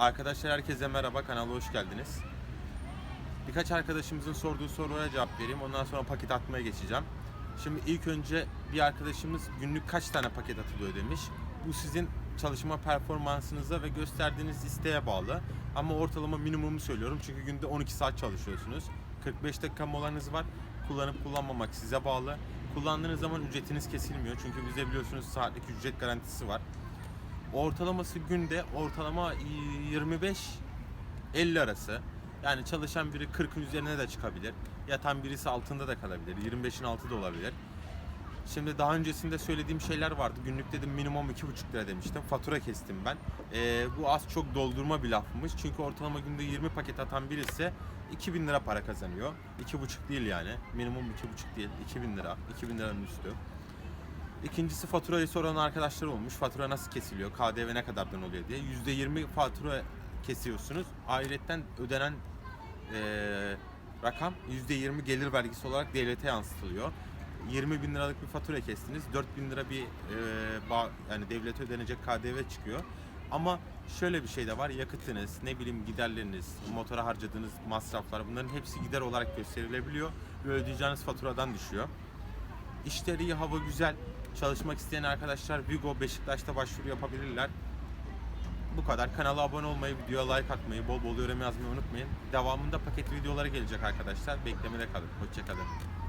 Arkadaşlar herkese merhaba, kanala hoş geldiniz. Birkaç arkadaşımızın sorduğu sorulara cevap vereyim. Ondan sonra paket atmaya geçeceğim. Şimdi ilk önce bir arkadaşımız günlük kaç tane paket atılıyor demiş. Bu sizin çalışma performansınıza ve gösterdiğiniz isteğe bağlı. Ama ortalama minimumu söylüyorum çünkü günde 12 saat çalışıyorsunuz. 45 dakika molanız var. Kullanıp kullanmamak size bağlı. Kullandığınız zaman ücretiniz kesilmiyor. Çünkü bize biliyorsunuz saatlik ücret garantisi var. Ortalaması günde ortalama 25-50 arası. Yani çalışan biri 40'ın üzerine de çıkabilir. Yatan birisi altında da kalabilir. 25'in altı da olabilir. Şimdi daha öncesinde söylediğim şeyler vardı. Günlük dedim minimum 2,5 lira demiştim. Fatura kestim ben. Ee, bu az çok doldurma bir lafmış. Çünkü ortalama günde 20 paket atan birisi 2000 lira para kazanıyor. 2,5 değil yani. Minimum 2,5 değil. 2000 lira. 2000 liranın üstü. İkincisi faturayı soran arkadaşlar olmuş. Fatura nasıl kesiliyor? KDV ne kadardan oluyor diye. %20 fatura kesiyorsunuz. Ayrıca ödenen eee, rakam %20 gelir vergisi olarak devlete yansıtılıyor. 20 bin liralık bir fatura kestiniz. 4 bin lira bir eee, bağ- yani devlete ödenecek KDV çıkıyor. Ama şöyle bir şey de var. Yakıtınız, ne bileyim giderleriniz, motora harcadığınız masraflar bunların hepsi gider olarak gösterilebiliyor ve ödeyeceğiniz faturadan düşüyor. İşleri iyi, hava güzel. Çalışmak isteyen arkadaşlar Vigo Beşiktaş'ta başvuru yapabilirler. Bu kadar. Kanala abone olmayı, videoya like atmayı, bol bol yorum yazmayı unutmayın. Devamında paketli videoları gelecek arkadaşlar. Beklemede kalın. Hoşçakalın.